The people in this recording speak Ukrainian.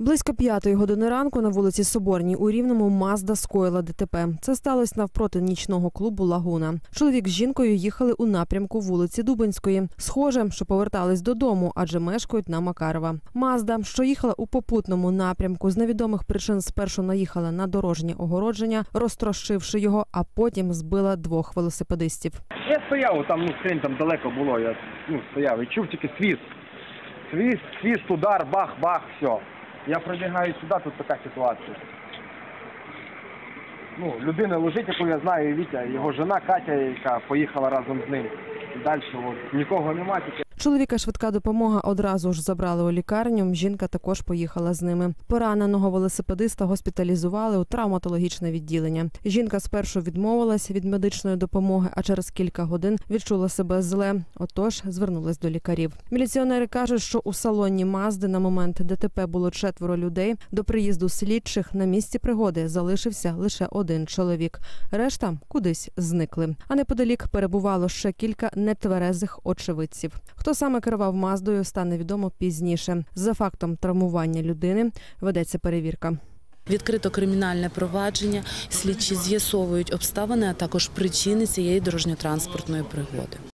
Близько п'ятої години ранку на вулиці Соборній у Рівному Мазда скоїла ДТП. Це сталося навпроти нічного клубу Лагуна. Чоловік з жінкою їхали у напрямку вулиці Дубинської. Схоже, що повертались додому, адже мешкають на Макарова. Мазда, що їхала у попутному напрямку, з невідомих причин спершу наїхала на дорожнє огородження, розтрощивши його, а потім збила двох велосипедистів. Я стояв, там ну хрень там далеко було. Я ну, стояв і чув тільки свіст. Свіст, свіст, удар, бах, бах, все. Я пробігаю сюди, тут така ситуація. Ну, людина лежить, яку я знаю, Вітя, його жена Катя, яка поїхала разом з ним. Далі от, нікого немає. Чоловіка швидка допомога одразу ж забрали у лікарню. Жінка також поїхала з ними. Пораненого велосипедиста госпіталізували у травматологічне відділення. Жінка спершу відмовилась від медичної допомоги, а через кілька годин відчула себе зле. Отож звернулась до лікарів. Міліціонери кажуть, що у салоні Мазди на момент ДТП було четверо людей. До приїзду слідчих на місці пригоди залишився лише один чоловік. Решта кудись зникли. А неподалік перебувало ще кілька нетверезих очевидців. Хто саме керував Маздою, стане відомо пізніше. За фактом травмування людини ведеться перевірка. Відкрито кримінальне провадження, слідчі з'ясовують обставини, а також причини цієї дорожньо-транспортної пригоди.